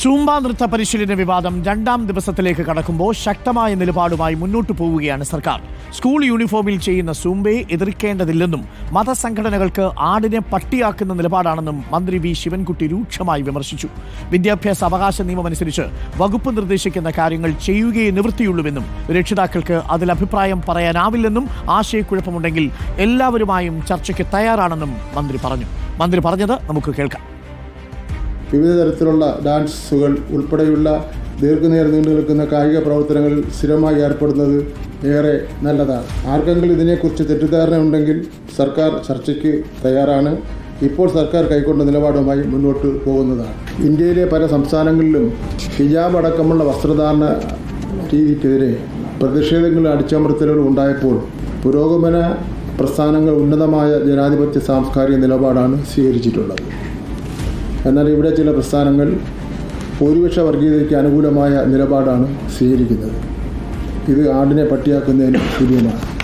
Zumba നൃത്ത പരിശീലന വിവാദം രണ്ടാം ദിവസത്തിലേക്ക് കടക്കുമ്പോൾ ശക്തമായ നിലപാടുമായി മുന്നോട്ടു പോവുകയാണ് സർക്കാർ. സ്കൂൾ യൂണിഫോമിൽ ചെയ്യുന്ന സൂംബയെ എതിർക്കേണ്ടതില്ലെന്നും മതസംഘടനകൾക്ക് ആടിനെ പട്ടിയാക്കുന്ന നിലപാടാണെന്നും മന്ത്രി വി ശിവൻകുട്ടി രൂക്ഷമായി വിമർശിച്ചു. വിദ്യാഭ്യാസ അവകാശ നിയമമനുസരിച്ച് വകുപ്പ് നിർദ്ദേശിക്കുന്ന കാര്യങ്ങൾ ചെയ്യുകയേ നിവൃത്തിയുള്ളൂവെന്നും രക്ഷിതാക്കൾക്ക് അതിൽ അഭിപ്രായം പറയാനാവില്ലെന്നും ആശയക്കുഴപ്പമുണ്ടെങ്കിൽ എല്ലാവരുമായും ചർച്ചയ്ക്ക് തയ്യാറാണെന്നും മന്ത്രി പറഞ്ഞു. മന്ത്രി പറഞ്ഞത് നമുക്ക് കേൾക്കാം. വിവിധ തരത്തിലുള്ള ഡാൻസുകൾ ഉൾപ്പെടെയുള്ള ദീർഘനേരം നീണ്ടു നിൽക്കുന്ന കായിക പ്രവർത്തനങ്ങളിൽ സ്ഥിരമായി ഏർപ്പെടുന്നത് ഏറെ നല്ലതാണ്. ആർക്കെങ്കിലും ഇതിനെക്കുറിച്ച് തെറ്റിദ്ധാരണ ഉണ്ടെങ്കിൽ സർക്കാർ ചർച്ചയ്ക്ക് തയ്യാറാണ്. ഇപ്പോൾ സർക്കാർ കൈക്കൊണ്ട നിലപാടുമായി മുന്നോട്ട് പോകുന്നതാണ്. ഇന്ത്യയിലെ പല സംസ്ഥാനങ്ങളിലും ഹിജാബ് അടക്കമുള്ള വസ്ത്രധാരണ രീതിക്കെതിരെ പ്രതിഷേധങ്ങൾ അടിച്ചമർത്തലുകൾ ഉണ്ടായപ്പോൾ പുരോഗമന പ്രസ്ഥാനങ്ങൾ ഉന്നതമായ ജനാധിപത്യ സാംസ്കാരിക നിലപാടാണ് സ്വീകരിച്ചിട്ടുള്ളത്. എന്നാൽ ഇവിടെ ചില പ്രസ്ഥാനങ്ങൾ ഭൂരിപക്ഷ വർഗീയതയ്ക്ക് അനുകൂലമായ നിലപാടാണ് സ്വീകരിക്കുന്നത്. ഇത് ആടിനെ പട്ടിയാക്കുന്നതിന് തുല്യമാണ്.